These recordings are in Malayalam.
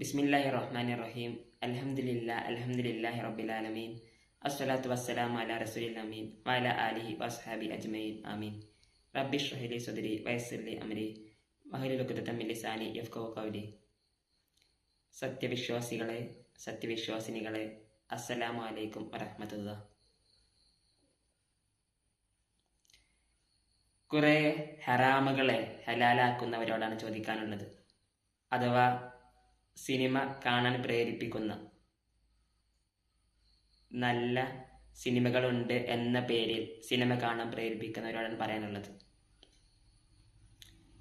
ബിസ്മില്ലാഹി റഹ്മാൻ റഹീം അൽഹംദുലില്ലാ അൽഹംദുലില്ലാഹി റബ്ബിൽ ആലമീൻ. അസ്സലാത്തു വസ്സലാമു അലാ റസൂലിൽ അമീൻ. വഅല ആലിഹി വസ്ഹാബി അജ്മഈൻ. ആമീൻ. റബ്ബി ഷ്റഹ് സുദരി സദ്രി അമരി ലി അംരി വഹ്ലുൽ ഉഖ്ദത മിൻ ലിസാനി യഫ്ഖഹു ഖൗലി. സത്യവിശ്വാസികളെ സത്യവിശ്വാസിനികളെ അസ്സലാമു അലൈക്കും വറഹമത്തുള്ള. കുറേ ഹറാമുകളെ ഹലാലാക്കുന്നവരോടാണ് ചോദിക്കാനുള്ളത്. അഥവാ സിനിമ കാണാൻ പ്രേരിപ്പിക്കുന്ന നല്ല സിനിമകളുണ്ട് എന്ന പേരിൽ സിനിമ കാണാൻ പ്രേരിപ്പിക്കുന്നവരോടാണ് പറയാനുള്ളത്.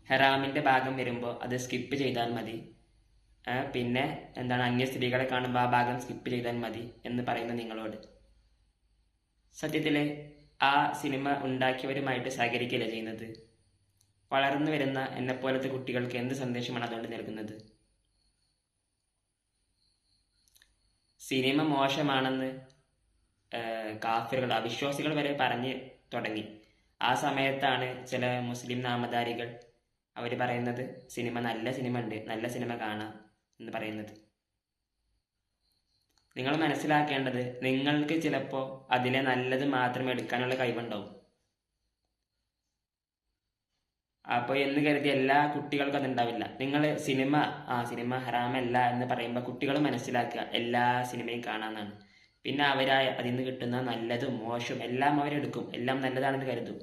ഹറാമിന്റെ ഭാഗം വരുമ്പോൾ അത് സ്കിപ്പ് ചെയ്താൽ മതി. പിന്നെ എന്താണ് അന്യ സ്ത്രീകളെ കാണുമ്പോൾ ആ ഭാഗം സ്കിപ്പ് ചെയ്താൽ മതി എന്ന് പറയുന്ന നിങ്ങളോട്. സത്യത്തിൽ ആ സിനിമ ഉണ്ടാക്കിയവരുമായിട്ട് സഹകരിക്കുകയല്ല ചെയ്യുന്നത്? വളർന്നു വരുന്ന എന്നെപ്പോലത്തെ കുട്ടികൾക്ക് എന്ത് സന്ദേശമാണ് അതുകൊണ്ട് നൽകുന്നത്? സിനിമ മോശമാണെന്ന് കാഫിറുകൾ അവിശ്വാസികൾ വരെ പറഞ്ഞ് തുടങ്ങി. ആ സമയത്താണ് ചില മുസ്ലിം നാമധാരികൾ അവർ പറയുന്നത് സിനിമ നല്ല സിനിമ ഉണ്ട് നല്ല സിനിമ കാണാം എന്ന് പറയുന്നത്. നിങ്ങൾ മനസ്സിലാക്കേണ്ടത് നിങ്ങൾക്ക് ചിലപ്പോൾ അതിലെ നല്ലത് മാത്രം എടുക്കാനുള്ള കഴിവുണ്ടാവും. അപ്പോൾ എന്ന് കരുതി എല്ലാ കുട്ടികൾക്കും അതുണ്ടാവില്ല. നിങ്ങൾ സിനിമ ആ സിനിമ ഹറാമല്ല എന്ന് പറയുമ്പോൾ കുട്ടികൾ മനസ്സിലാക്കുക എല്ലാ സിനിമയും കാണാമെന്നാണ് പിന്നെ അവരായ അതിൽ നിന്ന് കിട്ടുന്ന നല്ലതും മോശവും എല്ലാം അവരെടുക്കും. എല്ലാം നല്ലതാണെന്ന് കരുതും.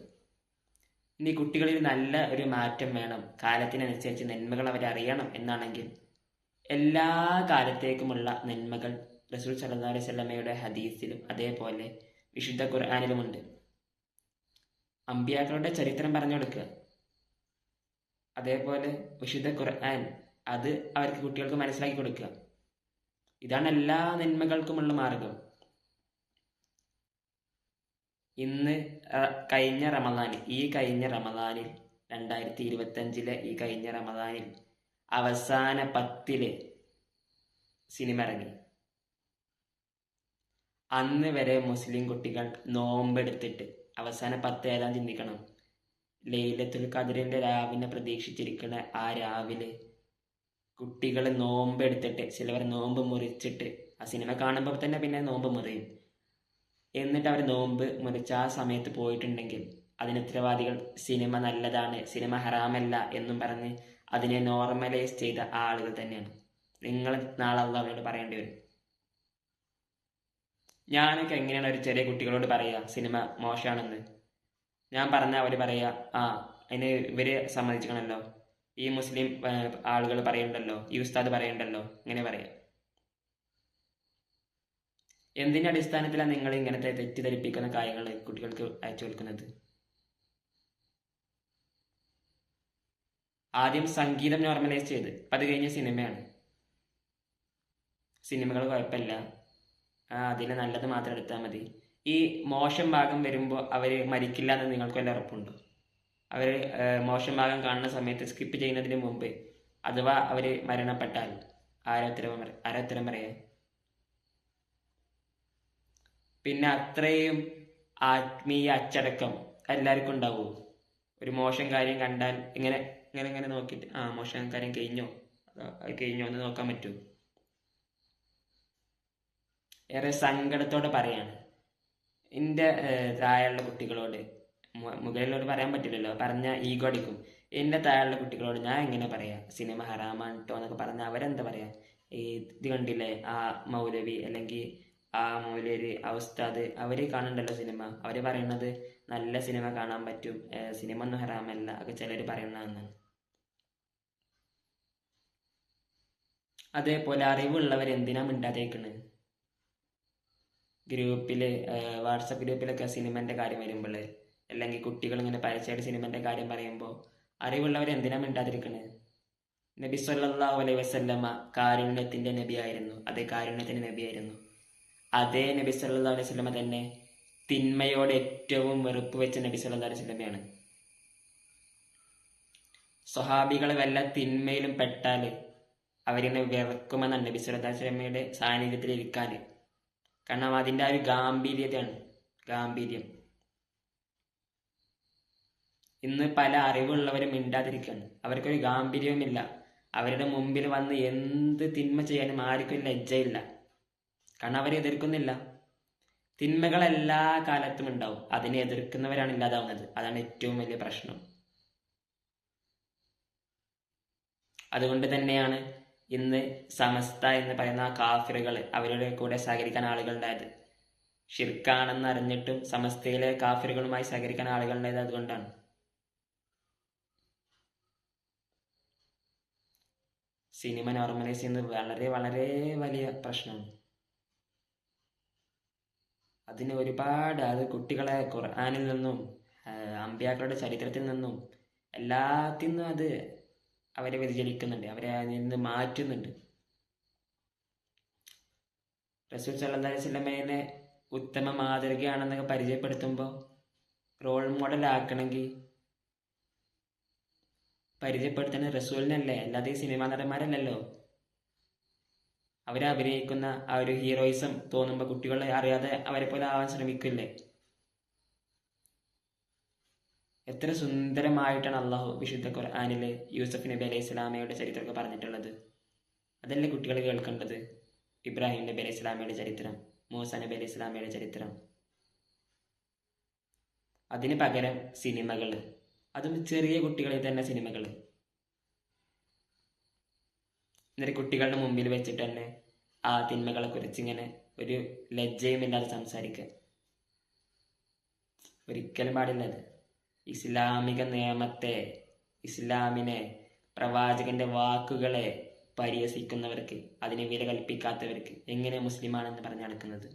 ഇനി കുട്ടികളിൽ നല്ല ഒരു മാറ്റം വേണം. കാലത്തിനനുസരിച്ച് നന്മകൾ അവരറിയണം എന്നാണെങ്കിൽ എല്ലാ കാലത്തേക്കുമുള്ള നന്മകൾ റസൂൽ സല്ലാ അലൈഹി വസല്ലമയുടെ ഹദീസിലും അതേപോലെ വിശുദ്ധ ഖുർആാനിലുമുണ്ട്. അമ്പിയാക്കളുടെ ചരിത്രം പറഞ്ഞു കൊടുക്കുക. അതേപോലെ വിശുദ്ധ ഖുർആൻ അത് അവർക്ക് കുട്ടികൾക്ക് മനസ്സിലാക്കി കൊടുക്കുക. ഇതാണ് എല്ലാ നന്മകൾക്കുമുള്ള മാർഗം. ഇന്ന് കഴിഞ്ഞ റമദാനിൽ ഈ കഴിഞ്ഞ റമദാനിൽ രണ്ടായിരത്തി ഇരുപത്തി അഞ്ചിലെ ഈ കഴിഞ്ഞ റമദാനിൽ അവസാന പത്തിൽ സിനിമ ഇറങ്ങി. അന്ന് വരെ മുസ്ലിം കുട്ടികൾ നോമ്പെടുത്തിട്ട് അവസാന പത്ത് ഏതാ ചിന്തിക്കണം. ലൈലത്തുൽ ഖദറിന്റെ രാവിനെ പ്രതീക്ഷിച്ചിരിക്കുന്ന ആ രാവിലെ കുട്ടികൾ നോമ്പെടുത്തിട്ട് ചിലവർ നോമ്പ് മുറിച്ചിട്ട് ആ സിനിമ കാണുമ്പോൾ തന്നെ പിന്നെ നോമ്പ് മുറിയും. എന്നിട്ട് അവർ നോമ്പ് മുറിച്ച് ആ സമയത്ത് പോയിട്ടുണ്ടെങ്കിൽ അതിന് ഉത്തരവാദികൾ സിനിമ നല്ലതാണ് സിനിമ ഹറാമല്ല എന്നും പറഞ്ഞ് അതിനെ നോർമലൈസ് ചെയ്ത ആളുകൾ തന്നെയാണ്. നിങ്ങൾ നാളെ അവരോട് പറയേണ്ടി വരും. ഞാനൊക്കെ എങ്ങനെയാണ് ഒരു ചെറിയ കുട്ടികളോട് പറയുക സിനിമ മോശമാണെന്ന് ഞാൻ പറഞ്ഞാൽ അവർ പറയുക ആ അതിന് ഇവർ സമ്മതിച്ചിക്കണമല്ലോ ഈ മുസ്ലിം ആളുകൾ പറയുന്നുണ്ടല്ലോ ഈ ഉസ്താദ് പറയുന്നുണ്ടല്ലോ ഇങ്ങനെ പറയാം. എന്തിന്റെ അടിസ്ഥാനത്തിലാണ് നിങ്ങൾ ഇങ്ങനത്തെ തെറ്റിദ്ധരിപ്പിക്കുന്ന കാര്യങ്ങൾ കുട്ടികൾക്ക് അയച്ചു കൊടുക്കുന്നത്? ആദ്യം സംഗീതം നോർമലൈസ് ചെയ്ത്. അത് കഴിഞ്ഞ് സിനിമയാണ്. സിനിമകൾ കുഴപ്പമില്ല ആ അതിൽ നല്ലത് മാത്രം എടുത്താൽ മതി. ഈ മോശം ഭാഗം വരുമ്പോൾ അവർ മരിക്കില്ല എന്ന് നിങ്ങൾക്ക് വല്ല ഉറപ്പുണ്ടോ. അവർ മോശം ഭാഗം കാണുന്ന സമയത്ത് സ്കിപ്പ് ചെയ്യുന്നതിന് മുമ്പ് അഥവാ അവർ മരണപ്പെട്ടാൽ ആരോത്തരം പറയാ? പിന്നെ അത്രയും ആത്മീയ അച്ചടക്കം എല്ലാവർക്കും ഉണ്ടാവുമോ ഒരു മോശം കാര്യം കണ്ടാൽ ഇങ്ങനെ ഇങ്ങനെ ഇങ്ങനെ നോക്കിയിട്ട് ആ മോശം കാര്യം കഴിഞ്ഞോ? കഴിഞ്ഞോ എന്ന് നോക്കാൻ പറ്റുമോ ഏറെ സങ്കടത്തോടെ പറയാണ്. എന്റെ താഴെയുള്ള കുട്ടികളോട് മുകളിലോട് പറയാൻ പറ്റില്ലല്ലോ. പറഞ്ഞ ഈഗോ അടിക്കും. എന്റെ താഴെയുള്ള കുട്ടികളോട് ഞാൻ എങ്ങനെ പറയാ? സിനിമ ഹറാമാണ് എന്നൊക്കെ പറഞ്ഞാൽ അവരെന്താ പറയാ? ഇത് കണ്ടില്ലേ? ആ മൗലവി അല്ലെങ്കിൽ ആ മൗലവി ആ ഉസ്താദ് അവർ കാണണ്ടല്ലോ സിനിമ. അവർ പറയുന്നത് നല്ല സിനിമ കാണാൻ പറ്റും. സിനിമ ഒന്നും ഹറാമല്ല. ഒക്കെ ചിലർ പറയുന്നതാണ് അതേപോലെ അറിവുള്ളവർ എന്തിനാ മിണ്ടാതേക്കണത് ഗ്രൂപ്പിൽ വാട്സപ്പ് ഗ്രൂപ്പിലൊക്കെ സിനിമന്റെ കാര്യം വരുമ്പോൾ അല്ലെങ്കിൽ കുട്ടികൾ ഇങ്ങനെ പരസ്യമായിട്ട് സിനിമന്റെ കാര്യം പറയുമ്പോൾ അറിവുള്ളവർ എന്തിനാ മിണ്ടാതിരിക്കണത് നബി സല്ലല്ലാഹു അലൈഹി വസല്ലമ കാരുണ്യത്തിന്റെ നബിയായിരുന്നു. അതേ കാരുണ്യത്തിന്റെ നബിയായിരുന്നു. അതേ നബി സല്ലാ അലൈഹി വസല്ലമ തന്നെ തിന്മയോട് ഏറ്റവും വെറുപ്പ് വെച്ച നബി സല്ലാ അലൈഹി വസല്ലമയാണ് സ്വഹാബികൾ വല്ല തിന്മയിലും പെട്ടാൽ അവരിനെ വിറക്കുമെന്നാണ് നബി സല്ലാ അലൈഹി വസല്ലമയുടെ സാന്നിധ്യത്തിൽ ഇരിക്കാന് കാരണം അതിന്റെ ആ ഒരു ഗാംഭീര്യതയാണ്. ഗാംഭീര്യം. ഇന്ന് പല അറിവുള്ളവരും മിണ്ടാതിരിക്കുകയാണ്. അവർക്കൊരു ഗാംഭീര്യവുമില്ല. അവരുടെ മുമ്പിൽ വന്ന് എന്ത് തിന്മ ചെയ്യാനും ആർക്കും ലജ്ജയില്ല. കാരണം അവരെ എതിർക്കുന്നില്ല. തിന്മകൾ എല്ലാ കാലത്തും ഉണ്ടാവും. അതിനെ എതിർക്കുന്നവരാണ് ഇല്ലാതാവുന്നത്. അതാണ് ഏറ്റവും വലിയ പ്രശ്നം. അതുകൊണ്ട് തന്നെയാണ് ഇന്ന് സമസ്ത എന്ന് പറയുന്ന കാഫിറുകൾ അവരുടെ കൂടെ സഹകരിക്കാൻ ആളുകളുണ്ടായത് ഷിർക്കാണെന്ന് അറിഞ്ഞിട്ടും സമസ്തയിലെ കാഫിറുകളുമായി സഹകരിക്കാൻ ആളുകളുണ്ടായത് അതുകൊണ്ടാണ്. സിനിമ നോർമലൈസ് ചെയ്യുന്നത് വളരെ വളരെ വലിയ പ്രശ്നമാണ്. അതിന് ഒരുപാട് അത് കുട്ടികളെ ഖുർആാനിൽ നിന്നും അമ്പ്യാക്കളുടെ ചരിത്രത്തിൽ നിന്നും എല്ലാത്തിൽ നിന്നും അത് അവരെ വ്യതിചലിക്കുന്നുണ്ട്. അവരെ അതിൽ നിന്ന് മാറ്റുന്നുണ്ട്. റസൂൽ അലൈഹി വസല്ലമയെ ഉത്തമ മാതൃകയാണെന്നൊക്കെ പരിചയപ്പെടുത്തുമ്പോൾ റോൾ മോഡൽ ആക്കണമെങ്കിൽ പരിചയപ്പെടുത്തുന്ന റസൂലിനല്ലേ? അല്ലാതെ ഈ സിനിമാ നടന്മാരല്ലല്ലോ. അവരെ അഭിനയിക്കുന്ന ആ ഒരു ഹീറോയിസം തോന്നുമ്പോൾ കുട്ടികളെ അറിയാതെ അവരെ പോലെ ആവാൻ ശ്രമിക്കില്ലേ? എത്ര സുന്ദരമായിട്ടാണ് അള്ളാഹു വിശുദ്ധ ഖുർആാനിൽ യൂസഫ് നബി അലൈഹി സ്വലാമയുടെ ചരിത്രമൊക്കെ പറഞ്ഞിട്ടുള്ളത്. അതല്ലേ കുട്ടികൾ കേൾക്കേണ്ടത്? ഇബ്രാഹിം നബി അലൈഹി സ്വലാമയുടെ ചരിത്രം മൂസ നബി അലൈഹി സ്വലാമയുടെ ചരിത്രം. അതിന് പകരം സിനിമകൾ. അതും ചെറിയ കുട്ടികളിൽ തന്നെ സിനിമകൾ. എന്നിട്ട് കുട്ടികളുടെ മുമ്പിൽ വെച്ചിട്ട് തന്നെ ആ തിന്മകളെ കുറിച്ച് ഇങ്ങനെ ഒരു ലജ്ജയും ഇല്ലാതെ സംസാരിക്കുക. ഒരിക്കലും പാടില്ല അത്. ഇസ്ലാമിക നിയമത്തെ ഇസ്ലാമിനെ പ്രവാചകന്റെ വാക്കുകളെ പരിഹസിക്കുന്നവർക്ക് അതിനെ വില കൽപ്പിക്കാത്തവർക്ക് എങ്ങനെ മുസ്ലിമാണെന്ന് പറഞ്ഞു നടക്കുന്നത്?